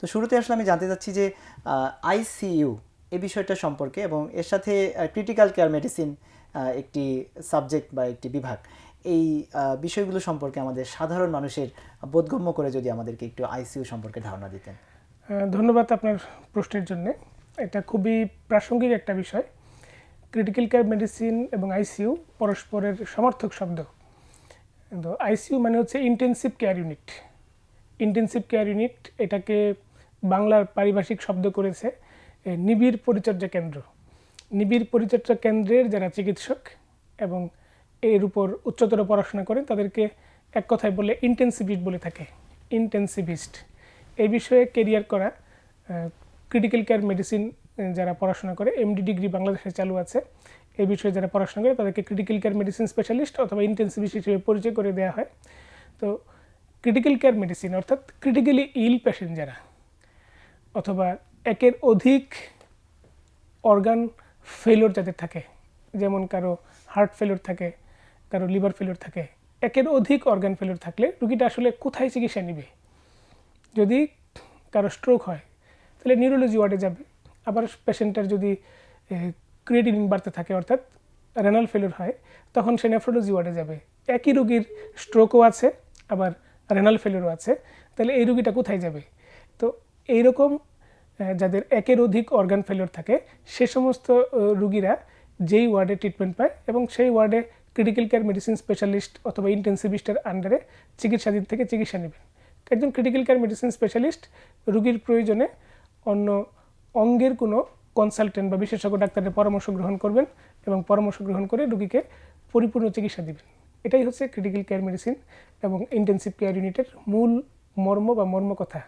তো শুরুতে আসলে আমি জানতে চাচ্ছি যে আইসিইউ এই বিষয়টা সম্পর্কে এবং এর সাথে ক্রিটিক্যাল কেয়ার মেডিসিন একটি সাবজেক্ট বা একটি বিভাগ, এই বিষয়গুলো সম্পর্কে আমাদের সাধারণ মানুষের বোধগম্য করে যদি আমাদেরকে একটু আইসিইউ সম্পর্কে ধারণা দিতেন। ধন্যবাদ আপনার প্রশ্নের জন্য। এটা খুবই প্রাসঙ্গিক একটা বিষয়। ক্রিটিক্যাল কেয়ার মেডিসিন এবং আইসিইউ পরস্পরের সমর্থক শব্দ। তো আইসিইউ মানে হচ্ছে intensive care unit intensive care unit এটাকে বাংলার পারিভাষিক শব্দ করেছে নিবিড় পরিচর্যা কেন্দ্র। নিবিড় পরিচর্যা কেন্দ্রের যারা চিকিৎসক এবং এর উপর উচ্চতর পড়াশোনা করেন, তাদেরকে এক কথায় বলে ইন্টেন্সিভিস্ট বলে থাকে। ইন্টেন্সিভিস্ট এই বিষয়ে কেরিয়ার করা ক্রিটিক্যাল কেয়ার মেডিসিন যারা পড়াশোনা করে এমডি ডিগ্রি বাংলাদেশে চালু আছে এই বিষয়ে যারা পড়াশোনা করে, তাদেরকে ক্রিটিক্যাল কেয়ার মেডিসিন স্পেশালিস্ট অথবা ইন্টেন্সিভিস্ট হিসেবে পরিচয় করে দেওয়া হয়। তো ক্রিটিক্যাল কেয়ার মেডিসিন অর্থাৎ ক্রিটিক্যালি ইল পেশেন্ট যারা অথবা একের অধিক অর্গান ফেলোর যাদের থাকে, যেমন কারও হার্ট ফেলোর থাকে, কারও লিভার ফেলোর থাকে, একের অধিক অর্গান ফেলোর থাকলে রুগীটা আসলে কোথায় চিকিৎসা নেবে? যদি কারও স্ট্রোক হয়, তাহলে নিউরোলজি ওয়ার্ডে যাবে। আবার পেশেন্টের যদি ক্রিয়েটিনিন বাড়তে থাকে, অর্থাৎ রেনাল ফেলোর হয়, তখন সে নেফ্রোলজি ওয়ার্ডে যাবে। একই রুগীর স্ট্রোকও আছে, আবার রেনাল ফেলোরও আছে, তাহলে এই রুগীটা কোথায় যাবে? তো এইরকম যাদের একের অধিক অর্গান ফেলোর থাকে, সে সমস্ত রুগীরা যেই ওয়ার্ডে ট্রিটমেন্ট পায় এবং সেই ওয়ার্ডে ক্রিটিক্যাল কেয়ার মেডিসিন স্পেশালিস্ট অথবা ইন্টেন্সিভিস্টের আন্ডারে চিকিৎসাধীন থেকে চিকিৎসা নেবেন। একজন ক্রিটিক্যাল কেয়ার মেডিসিন স্পেশালিস্ট রুগীর প্রয়োজনে অন্য অঙ্গের কোনো কনসালটেন্ট বা বিশেষজ্ঞ ডাক্তারের পরামর্শ গ্রহণ করবেন এবং পরামর্শ গ্রহণ করে রুগীকে পরিপূর্ণ চিকিৎসা দিবেন। এটাই হচ্ছে ক্রিটিক্যাল কেয়ার মেডিসিন এবং ইন্টেন্সিভ কেয়ার ইউনিটের মূল মর্ম বা মর্ম কথা